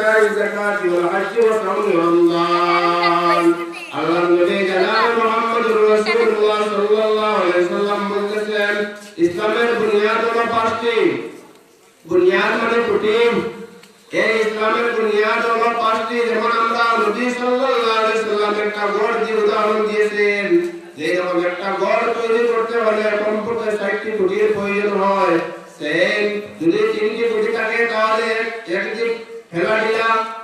وإيتاء الزكاة والحج وصوم رمضان আল্লাহ নবী জানাব মুহাম্মদুর রাসূলুল্লাহ সাল্লাল্লাহু আলাইহি সাল্লাম বলেছেন ইসলামের বুনিয়াদ হলো পাঁচটি বুনিয়াদ মানে খুঁটি এই ইসলামের বুনিয়াদ হলো পাঁচটি যেমন আমরা নবী সাল্লাল্লাহু আলাইহি সাল্লাম একটা গড় দিয়ে উদাহরণ দিয়েছেন যে এরকম একটা গড় তৈরি করতে হলে কমপক্ষে ষাটটি খুঁটির প্রয়োজন হয় সেম যদি তিনটি খুঁটি থাকে তাহলে একটি ফেলা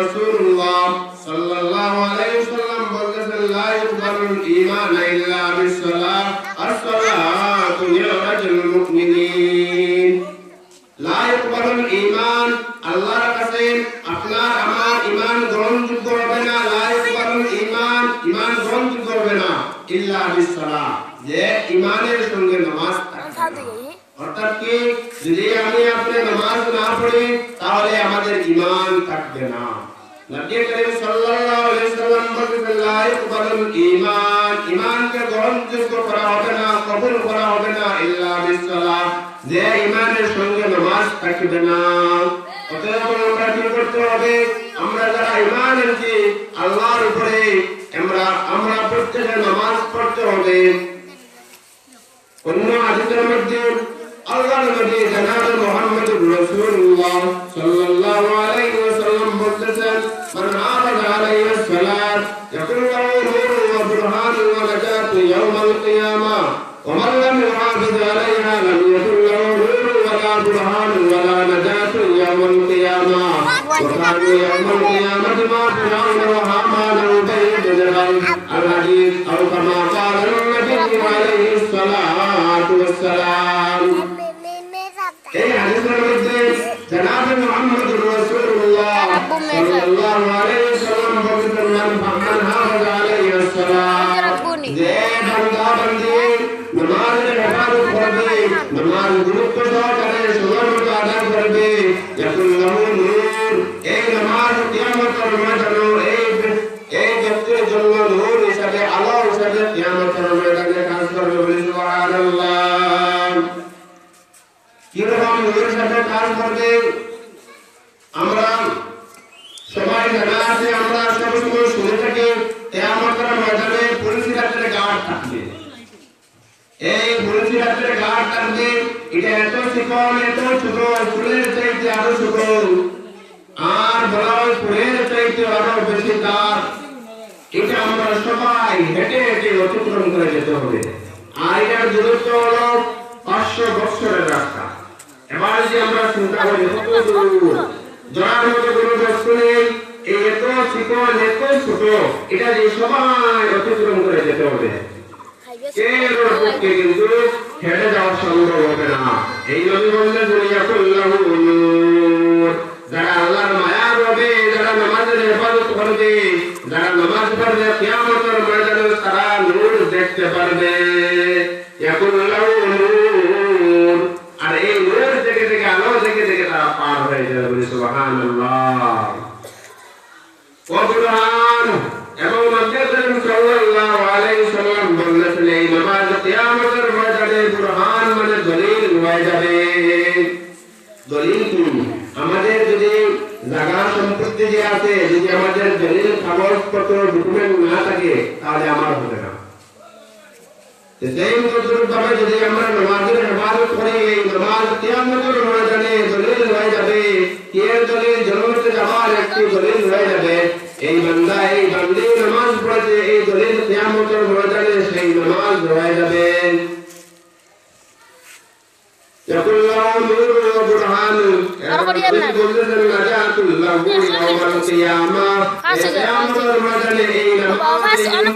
রাসূলুল্লাহ সাল্লাল্লাহু আলাইহি ওয়াসাল্লাম বলেছেন লা ইউকবালুল ঈমান ইল্লা বিসসালাহ as-সালাতু লিরাজুল মুমিনিন লা ইউকবালুল ঈমান আল্লাহর কাছে আপনার আমার ঈমান গ্রহণযোগ্য হবে না। লা ইউকবালুল ঈমান ঈমান গ্রহণযোগ্য হবে না। ইল্লা বিসসালাহ যে ঈমানের সঙ্গে নামাজ থাকবে না। অর্থাৎ কি? যদি আমি আপনি নামাজ না পড়ি তাহলে আমাদের ঈমান থাকবে না। আমরা যারা এনেছি, আল্লাহর উপরে আমরা আমরা প্রত্যেকে নামাজ পড়তে হবে অন্য হাদিসের মধ্যে আল্লাহর নবী জনাব মুহাম্মদুর রাসূলুল্লাহ সাল্লাল্লাহু আলাইহি ওয়াসাল্লাম বলতেছেন মান আবাদা আলাইহি সালাত ইয়াকুন লাহু নূরুন ওয়া বুরহানুন ওয়া নাজাতু ইয়াওমাল কিয়ামা ওয়া মান লাম ইউহাফিজ আলাইহা লাম ইয়াকুন লাহু নূরুন ওয়া লা বুরহানুন ওয়া লা নাজাতু ইয়াওমাল কিয়ামা وكانوا يوم القيامة ما فرعون وهامان وبين جبل الحديث أو كما قال النبي عليه الصلاة والسلام এই হাদিসের মধ্যে জনাব মুহাম্মদ রাসূলুল্লাহ সাল্লাল্লাহু আলাইহি ওয়াসাল্লাম বলেছেন মান ফামান হাফাজ আলাইহি সালাত যে বান্দা বান্দি নামাজের হেফাজত করবে নামাজ গুরুত্ব সহকারে সময় মতো আদায় করবে আরও বলা হয় ফুলের চাইতে এটা আমরা সবাই হেঁটে হেঁটে অতিক্রম করে যেতে হবে। আর এটার দূরত্ব হলো পাঁচশো বৎসরের রাস্তা। এই এত শিকল, এত ছোট, এটা যে সবাই অতিক্রম করে যেতে হবে। কেউ পক্ষে কিন্তু হেঁটে যাওয়া সম্ভব হবে না। এই নবী বললেন দুনিয়া নূর যারা আল্লাহর মায়া হবে যারা নামাজের হেফাজত করবে, যারা নামাজ পড়বে কিয়ামতের তারা নূর দেখতে পারবে। নামাজ আমাদের যদি জায়গা সম্পত্তি যে আছে যদি আমাদের দলিল কাগজপত্র ডকুমেন্ট না থাকে, তাহলে আমার হবে না। যদি আমরা নামাজের হেফাজত করি, এই নামাজ কিয়ামতের হয়ে যাবে কে দলিল জন্মতে যাওয়ার একটি দলিল হয়ে যাবে এই বান্দা এই বান্দি নামাজ পড়েছে এই দলিল কিয়ামতের ময়দানে সেই নামাজ হয়ে যাবে يقول له نور وبرهان بلدة نجاة له يوم القيامة قيامة المدن إلى Bawa mas, ano